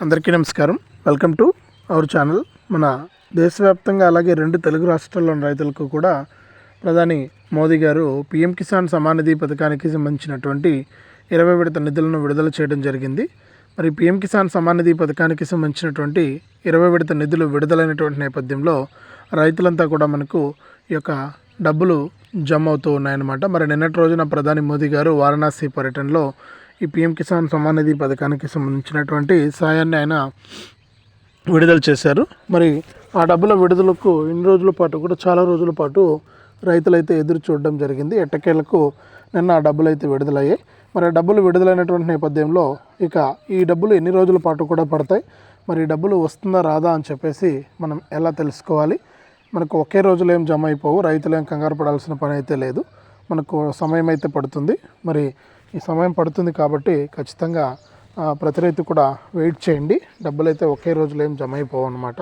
అందరికీ నమస్కారం. Welcome to our channel. మన దేశవ్యాప్తంగా అలాగే రెండు తెలుగు రాష్ట్రాల్లోని రైతులకు కూడా ప్రధాని మోదీ గారు పీఎం కిసాన్ సమానిధి పథకానికి సంబంధించినటువంటి ఇరవై విడత నిధులను విడుదల చేయడం జరిగింది. మరి పీఎం కిసాన్ సమానిధి పథకానికి సంబంధించినటువంటి ఇరవై విడత నిధులు విడుదలైనటువంటి నేపథ్యంలో రైతులంతా కూడా మనకు ఈ యొక్క డబ్బులు జమ అవుతూ ఉన్నాయన్నమాట. మరి నిన్నటి రోజున ప్రధాని మోదీ గారు వారణాసి పర్యటనలో ఈ పీఎం కిసాన్ సమ్మాన్ నిధి పథకానికి సంబంధించినటువంటి సాయాన్ని ఆయన విడుదల చేశారు. మరి ఆ డబ్బుల విడుదలకు ఇన్ని రోజుల పాటు కూడా చాలా రోజుల పాటు రైతులైతే ఎదురు చూడడం జరిగింది. ఎట్టకేలకు నిన్న ఆ డబ్బులు అయితే విడుదలయ్యాయి. మరి ఆ డబ్బులు విడుదలైనటువంటి నేపథ్యంలో ఇక ఈ డబ్బులు ఎన్ని రోజుల పాటు కూడా పడతాయి? మరి డబ్బులు వస్తుందా రాదా అని చెప్పేసి మనం ఎలా తెలుసుకోవాలి? మనకు ఒకే రోజులో ఏం జమ అయిపోవు. రైతులు ఏం కంగారు పడాల్సిన పని అయితే లేదు. మనకు సమయం అయితే పడుతుంది. మరి ఈ సమయం పడుతుంది కాబట్టి ఖచ్చితంగా ప్రతి రైతు కూడా వెయిట్ చేయండి. డబ్బులు అయితే ఒకే రోజులో ఏం జమ అయిపోవు అనమాట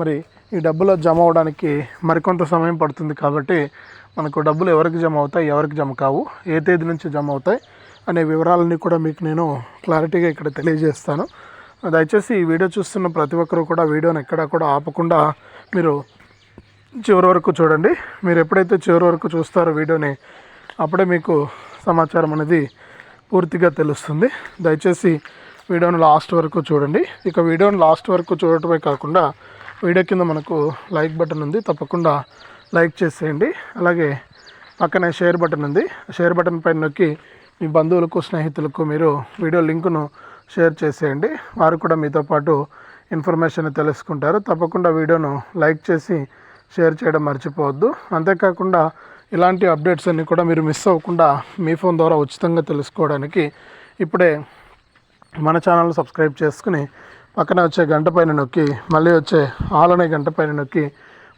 మరి ఈ డబ్బులు జమ అవడానికి మరికొంత సమయం పడుతుంది కాబట్టి మనకు డబ్బులు ఎవరికి జమ అవుతాయి ఎవరికి జమ కావు ఏ తేదీ నుంచి జమ అవుతాయి అనే వివరాలన్నీ కూడా మీకు నేను క్లారిటీగా ఇక్కడ తెలియజేస్తాను. దయచేసి ఈ వీడియో చూస్తున్న ప్రతి ఒక్కరూ కూడా వీడియోని ఎక్కడా కూడా ఆపకుండా మీరు చివరి వరకు చూడండి. మీరు ఎప్పుడైతే చివరి వరకు చూస్తారో వీడియోని అప్పుడే మీకు సమాచారం అనేది పూర్తిగా తెలుస్తుంది. దయచేసి వీడియోని లాస్ట్ వరకు చూడండి. ఇక వీడియోని లాస్ట్ వరకు చూడటమే కాకుండా వీడియో కింద మనకు లైక్ బటన్ ఉంది. తప్పకుండా లైక్ చేసేయండి. అలాగే పక్కనే షేర్ బటన్ ఉంది. షేర్ బటన్ పైన నొక్కి మీ బంధువులకు స్నేహితులకు మీరు వీడియో లింకును షేర్ చేసేయండి. వారు కూడా మీతో పాటు ఇన్ఫర్మేషన్ తెలుసుకుంటారు. తప్పకుండా వీడియోను లైక్ చేసి షేర్ చేయడం మర్చిపోవద్దు. అంతేకాకుండా ఇలాంటి అప్డేట్స్ అన్నీ కూడా మీరు మిస్ అవ్వకుండా మీ ఫోన్ ద్వారా ఉచితంగా తెలుసుకోవడానికి ఇప్పుడే మన ఛానల్ సబ్స్క్రైబ్ చేసుకుని పక్కన వచ్చే గంట పైన నొక్కి మళ్ళీ వచ్చే ఆల్ అనే గంట పైన నొక్కి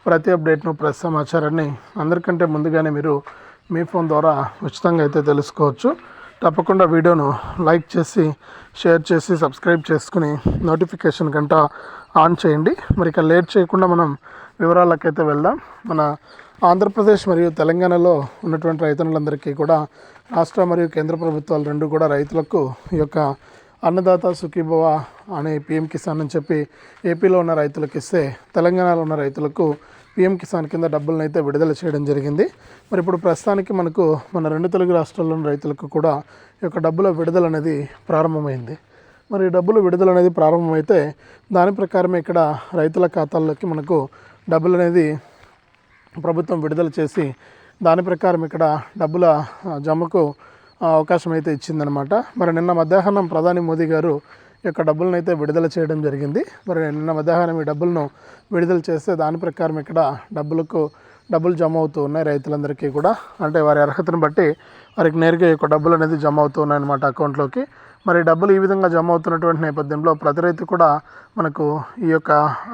ప్రతి అప్డేట్ను ప్రతి సమాచారాన్ని అందరికంటే ముందుగానే మీరు మీ ఫోన్ ద్వారా ఉచితంగా అయితే తెలుసుకోవచ్చు. తప్పకుండా వీడియోను లైక్ చేసి షేర్ చేసి సబ్స్క్రైబ్ చేసుకుని నోటిఫికేషన్ గంట ఆన్ చేయండి. మరి ఇక లేట్ చేయకుండా మనం వివరాలకైతే వెళ్దాం. మన ఆంధ్రప్రదేశ్ మరియు తెలంగాణలో ఉన్నటువంటి రైతన్నులందరికీ కూడా రాష్ట్ర మరియు కేంద్ర ప్రభుత్వాలు రెండు కూడా రైతులకు ఈ యొక్క అన్నదాత సుఖీభవ అనే పిఎం కిసాన్ అని చెప్పి ఏపీలో ఉన్న రైతులకు ఇస్తే తెలంగాణలో ఉన్న రైతులకు పిఎం కిసాన్ కింద డబ్బులను అయితే విడుదల చేయడం జరిగింది. మరి ఇప్పుడు ప్రస్తుతానికి మనకు మన రెండు తెలుగు రాష్ట్రాల్లోని రైతులకు కూడా ఈ యొక్క డబ్బుల విడుదల అనేది ప్రారంభమైంది. మరి డబ్బులు విడుదల అనేది ప్రారంభమైతే దాని ప్రకారమే ఇక్కడ రైతుల ఖాతాల్లోకి మనకు డబ్బులు అనేది ప్రభుత్వం విడుదల చేసి దాని ప్రకారం ఇక్కడ డబ్బుల జమకు అవకాశం అయితే ఇచ్చిందనమాట మరి నిన్న మధ్యాహ్నం ప్రధాని మోదీ గారు యొక్క డబ్బులను అయితే విడుదల చేయడం జరిగింది. మరి నిన్న మధ్యాహ్నం ఈ డబ్బులను విడుదల చేస్తే దాని ప్రకారం ఇక్కడ డబ్బులకు డబ్బులు జమ అవుతూ ఉన్నాయి రైతులందరికీ కూడా. అంటే వారి అర్హతను బట్టి వారికి నేరుగా యొక్క డబ్బులు అనేది జమ అవుతూ ఉన్నాయన్నమాట అకౌంట్లోకి. మరి డబ్బులు ఈ విధంగా జమ అవుతున్నటువంటి నేపథ్యంలో ప్రతి రైతు కూడా మనకు ఈ యొక్క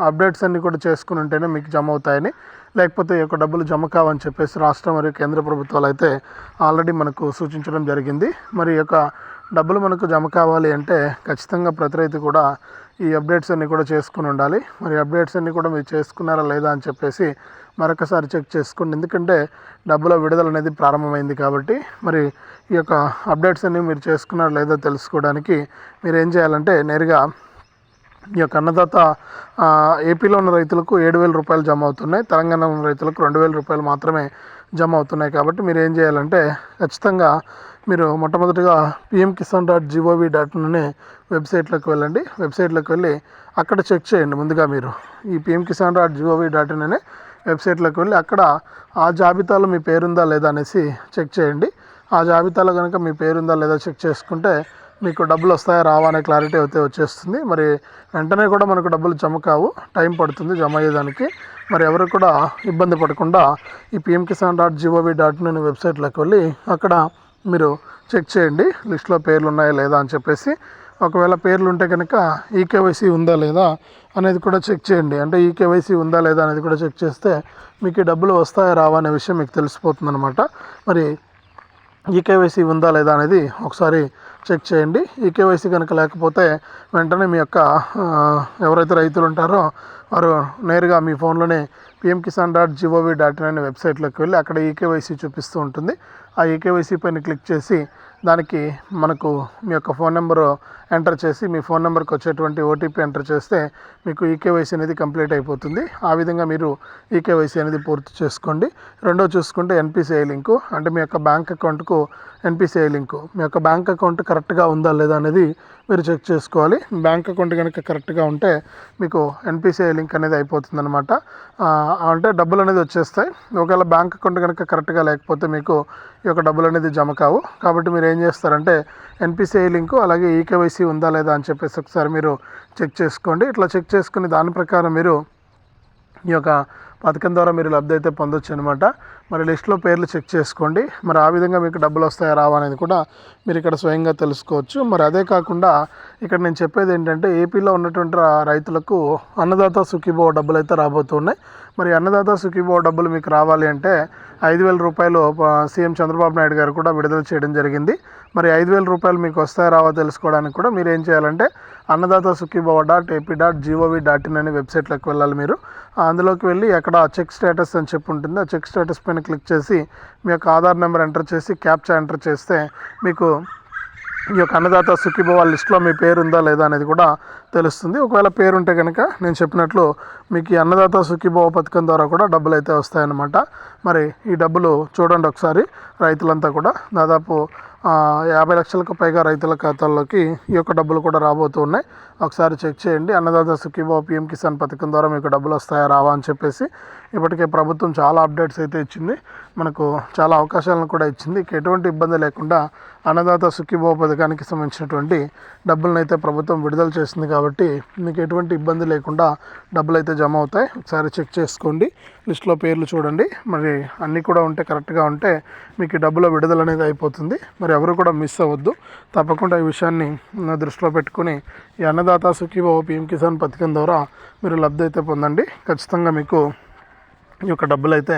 అప్డేట్స్ అన్నీ కూడా చేసుకుని ఉంటేనే మీకు జమ అవుతాయని లేకపోతే ఈ యొక్క డబ్బులు జమ కావని చెప్పేసి రాష్ట్ర మరియు కేంద్ర ప్రభుత్వాలు అయితే ఆల్రెడీ మనకు సూచించడం జరిగింది. మరి ఈ యొక్క డబ్బులు మనకు జమ కావాలి అంటే ఖచ్చితంగా ప్రతి రైతు కూడా ఈ అప్డేట్స్ అన్నీ కూడా చేసుకుని ఉండాలి. మరి అప్డేట్స్ అన్నీ కూడా మీరు చేసుకున్నారా లేదా అని చెప్పేసి మరొకసారి చెక్ చేసుకోండి. ఎందుకంటే డబ్బుల విడుదల అనేది ప్రారంభమైంది కాబట్టి మరి ఈ యొక్క అప్డేట్స్ అన్నీ మీరు చేసుకున్నారో లేదో తెలుసుకోవడానికి మీరు ఏం చేయాలంటే నేరుగా ఈ యొక్క అన్నదాత ఏపీలో ఉన్న రైతులకు ఏడు వేల రూపాయలు జమ అవుతున్నాయి. తెలంగాణ ఉన్న రైతులకు రెండు వేల రూపాయలు మాత్రమే జమ అవుతున్నాయి కాబట్టి మీరు ఏం చేయాలంటే ఖచ్చితంగా మీరు మొట్టమొదటిగా PM Kisan dot G O V dot అనే వెబ్సైట్లోకి వెళ్ళండి. వెబ్సైట్లోకి వెళ్ళి అక్కడ చెక్ చేయండి ముందుగా మీరు. ఈ PM Kisan dot G O V dot in అనే వెబ్సైట్లోకి వెళ్ళి అక్కడ ఆ జాబితాలో మీ పేరుందా లేదా అనేసి చెక్ చేయండి. ఆ జాబితాలో కనుక మీ పేరుందా లేదా చెక్ చేసుకుంటే మీకు డబ్బులు వస్తాయా రావా అనే క్లారిటీ అయితే వచ్చేస్తుంది. మరి వెంటనే కూడా మనకు డబ్బులు జమ కావు. టైం పడుతుంది జమ అయ్యేదానికి. మరి ఎవరు కూడా ఇబ్బంది పడకుండా ఈ PM Kisan dot G O V dot in అనే వెబ్సైట్లోకి వెళ్ళి అక్కడ మీరు చెక్ చేయండి. లిస్ట్లో పేర్లు ఉన్నాయా లేదా అని చెప్పేసి ఒకవేళ పేర్లు ఉంటే కనుక ఈకేవైసీ ఉందా లేదా అనేది కూడా చెక్ చేయండి. అంటే ఈకేవైసీ ఉందా లేదా అనేది కూడా చెక్ చేస్తే మీకు డబ్బులు వస్తాయా రావా అనే విషయం మీకు తెలిసిపోతుంది అనమాట మరి ఈకేవైసీ ఉందా లేదా అనేది ఒకసారి చెక్ చేయండి. ఈకేవైసీ కనుక లేకపోతే వెంటనే మీ యొక్క ఎవరైతే రైతులు ఉంటారో వారు నేరుగా మీ ఫోన్లోనే PM Kisan dot G O V dot in అనే వెబ్సైట్లోకి వెళ్ళి అక్కడ ఈకేవైసీ చూపిస్తూ ఉంటుంది. ఆ ఈకేవైసీ పైన క్లిక్ చేసి దానికి మనకు మీ యొక్క ఫోన్ నెంబరు ఎంటర్ చేసి మీ ఫోన్ నెంబర్కి వచ్చేటువంటి ఓటీపీ ఎంటర్ చేస్తే మీకు ఈకేవైసీ అనేది కంప్లీట్ అయిపోతుంది. ఆ విధంగా మీరు ఈకేవైసీ అనేది పూర్తి చేసుకోండి. రెండో చూసుకుంటే ఎన్పిసిఐ లింకు అంటే మీ యొక్క బ్యాంక్ అకౌంట్కు ఎన్పిసిఐ లింకు మీ యొక్క బ్యాంక్ అకౌంట్ కరెక్ట్గా ఉందా లేదా అనేది మీరు చెక్ చేసుకోవాలి. బ్యాంక్ అకౌంట్ కనుక కరెక్ట్గా ఉంటే మీకు ఎన్పిసిఐ లింక్ అనేది అయిపోతుంది అనమాట అంటే డబ్బులు అనేది వచ్చేస్తాయి. ఒకవేళ బ్యాంక్ అకౌంట్ కనుక కరెక్ట్గా లేకపోతే మీకు ఈ యొక్క డబ్బులు అనేది జమ కావు. కాబట్టి మీరు ఏం చేస్తారంటే ఎన్పిసిఐ లింకు అలాగే ఈకేవైసీ ఉందా లేదా అని చెప్పేసి ఒకసారి మీరు చెక్ చేసుకోండి. ఇట్లా చెక్ చేసుకుని దాని ప్రకారం మీరు ఈ యొక్క పథకం ద్వారా మీరు లబ్ధి అయితే పొందొచ్చు అనమాట మరి లిస్ట్లో పేర్లు చెక్ చేసుకోండి. మరి ఆ విధంగా మీకు డబ్బులు వస్తాయా రావా అనేది కూడా మీరు ఇక్కడ స్వయంగా తెలుసుకోవచ్చు. మరి అదే కాకుండా ఇక్కడ నేను చెప్పేది ఏంటంటే ఏపీలో ఉన్నటువంటి రైతులకు అన్నదాత సుఖీభో డబ్బులు అయితే రాబోతున్నాయి. మరి అన్నదాత సుఖీభో డబ్బులు మీకు రావాలి అంటే ఐదు వేల రూపాయలు సీఎం చంద్రబాబు నాయుడు గారు కూడా విడుదల చేయడం జరిగింది. మరి ఐదు వేల రూపాయలు మీకు వస్తాయో రావా తెలుసుకోవడానికి కూడా మీరు ఏం చేయాలంటే Annadata Sukhibhava dot AP dot G O V dot in అనే వెబ్సైట్లోకి వెళ్ళాలి మీరు. అందులోకి వెళ్ళి అక్కడ చెక్ స్టేటస్ అని చెప్పి ఉంటుంది. ఆ చెక్ స్టేటస్ పైన క్లిక్ చేసి మీ యొక్క ఆధార్ నెంబర్ ఎంటర్ చేసి క్యాప్చా ఎంటర్ చేస్తే మీకు ఈ యొక్క అన్నదాత సుఖీభవ లిస్ట్లో మీ పేరు ఉందా లేదా అనేది కూడా తెలుస్తుంది. ఒకవేళ పేరు ఉంటే కనుక నేను చెప్పినట్లు మీకు ఈ అన్నదాత సుఖీభవ పథకం ద్వారా కూడా డబ్బులు అయితే వస్తాయన్నమాట. మరి ఈ డబ్బులు చూడండి ఒకసారి. రైతులంతా కూడా దాదాపు యాభై లక్షలకు పైగా రైతుల ఖాతాల్లోకి ఈ యొక్క డబ్బులు కూడా రాబోతూ ఉన్నాయి. ఒకసారి చెక్ చేయండి. అన్నదాత సుఖీభావ పిఎం కిసాన్ పథకం ద్వారా మీకు డబ్బులు వస్తాయా రావా అని చెప్పేసి ఇప్పటికే ప్రభుత్వం చాలా అప్డేట్స్ అయితే ఇచ్చింది. మనకు చాలా అవకాశాలను కూడా ఇచ్చింది. ఎటువంటి ఇబ్బంది లేకుండా అన్నదాత సుఖీభావ పథకానికి సంబంధించినటువంటి డబ్బులను అయితే ప్రభుత్వం విడుదల చేసింది కాబట్టి మీకు ఎటువంటి ఇబ్బంది లేకుండా డబ్బులు అయితే జమ అవుతాయి. ఒకసారి చెక్ చేసుకోండి. లిస్ట్లో పేర్లు చూడండి. మరి అన్నీ కూడా ఉంటే కరెక్ట్గా ఉంటే మీకు డబ్బుల విడుదల అనేది అయిపోతుంది. మరి ఎవరు కూడా మిస్ అవ్వద్దు. తప్పకుండా ఈ విషయాన్ని దృష్టిలో పెట్టుకుని ఈ అన్నదాత సుఖీభావ పిఎం కిసాన్ పథకం ద్వారా మీరు లబ్ధి అయితే పొందండి. ఖచ్చితంగా మీకు ఈ యొక్క డబ్బులు అయితే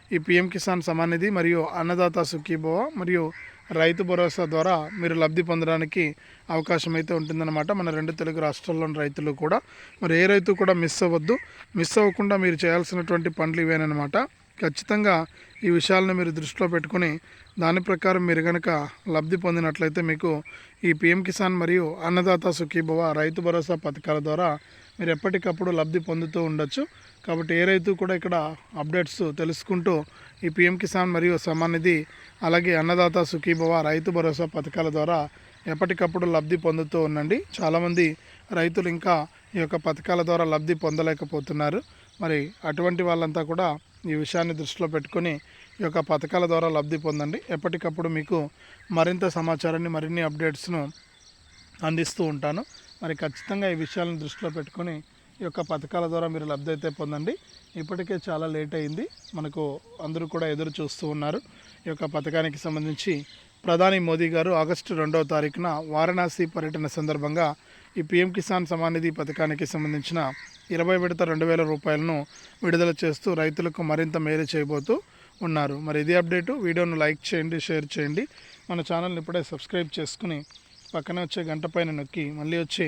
ఈ పిఎం కిసాన్ సమాన్ నిధి మరియు అన్నదాత సుఖీభవ మరియు రైతు భరోసా ద్వారా మీరు లబ్ధి పొందడానికి అవకాశం అయితే ఉంటుందన్నమాట. మన రెండు తెలుగు రాష్ట్రాల్లోని రైతులు కూడా. మరి ఏ రైతు కూడా మిస్ అవ్వద్దు. మిస్ అవ్వకుండా మీరు చేయాల్సినటువంటి పనులు ఇవేనమాట ఖచ్చితంగా ఈ విషయాలను మీరు దృష్టిలో పెట్టుకుని దాని ప్రకారం మీరు కనుక లబ్ధి పొందినట్లయితే మీకు ఈ పిఎం కిసాన్ మరియు అన్నదాత సుఖీభవ రైతు భరోసా పథకాల ద్వారా మీరు ఎప్పటికప్పుడు లబ్ధి పొందుతూ ఉండొచ్చు. కాబట్టి ఏ రైతు కూడా ఇక్కడ అప్డేట్స్ తెలుసుకుంటూ ఈ పిఎం కిసాన్ మరియు సమానిధి నిధి అలాగే అన్నదాత సుఖీభవ రైతు భరోసా పథకాల ద్వారా ఎప్పటికప్పుడు లబ్ధి పొందుతూ ఉండండి. చాలామంది రైతులు ఇంకా ఈ యొక్క పథకాల ద్వారా లబ్ధి పొందలేకపోతున్నారు. మరి అటువంటి వాళ్ళంతా కూడా ఈ విషయాన్ని దృష్టిలో పెట్టుకొని ఈ యొక్క పథకాల ద్వారా లబ్ధి పొందండి. ఎప్పటికప్పుడు మీకు మరింత సమాచారాన్ని మరిన్ని అప్డేట్స్ను అందిస్తూ ఉంటాను. మరి ఖచ్చితంగా ఈ విషయాలను దృష్టిలో పెట్టుకొని ఈ యొక్క పథకాల ద్వారా మీరు లబ్ధి అయితే పొందండి. ఇప్పటికే చాలా లేట్ అయింది. మనకు అందరూ కూడా ఎదురు చూస్తూ ఉన్నారు. ఈ యొక్క పథకానికి సంబంధించి ప్రధాని మోదీ గారు ఆగస్టు రెండవ తారీఖున వారణాసి పర్యటన సందర్భంగా ఈ పిఎం కిసాన్ సమానిధి పథకానికి సంబంధించిన ఇరవై విడత రెండు వేల రూపాయలను విడుదల చేస్తూ రైతులకు మరింత మేలు చేయబోతూ ఉన్నారు. మరి ఇది అప్డేటు. వీడియోను లైక్ చేయండి షేర్ చేయండి. మన ఛానల్ని ఇప్పుడే సబ్స్క్రైబ్ చేసుకుని పక్కనే వచ్చే గంట పైన నొక్కి మళ్ళీ వచ్చే